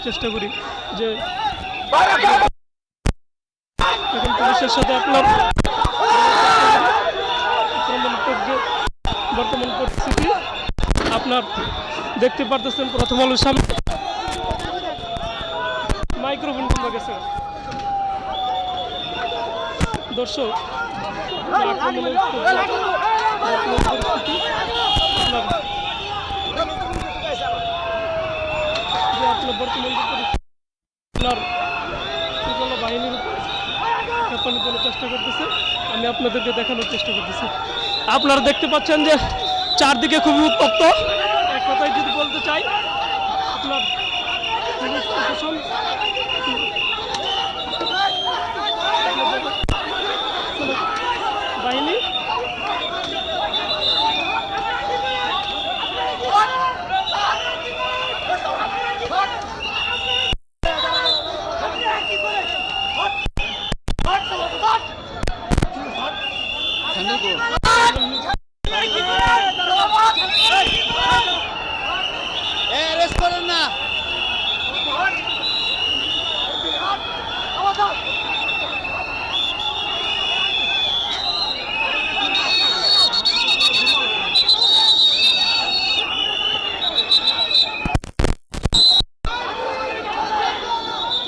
দেখানোর চেষ্টা করি যে এখন পুলিশের সাথে আপনার বর্তমান পরিস্থিতি আপনার দেখতে পারতেছেন প্রথম আলোর সামনে। মাইক্রোফোন গেছে। দর্শক আক্রমণের পরিস্থিতি আপনার যে আপনার চেষ্টা করতেছে। আমি আপনাদেরকে দেখানোর চেষ্টা করতেছি। আপনারা দেখতে পাচ্ছেন যে চারদিকে খুবই উত্তপ্ত। এক কথায় যদি বলতে চাই, আপনার পুলিশ প্রশাসন বাহিনী 我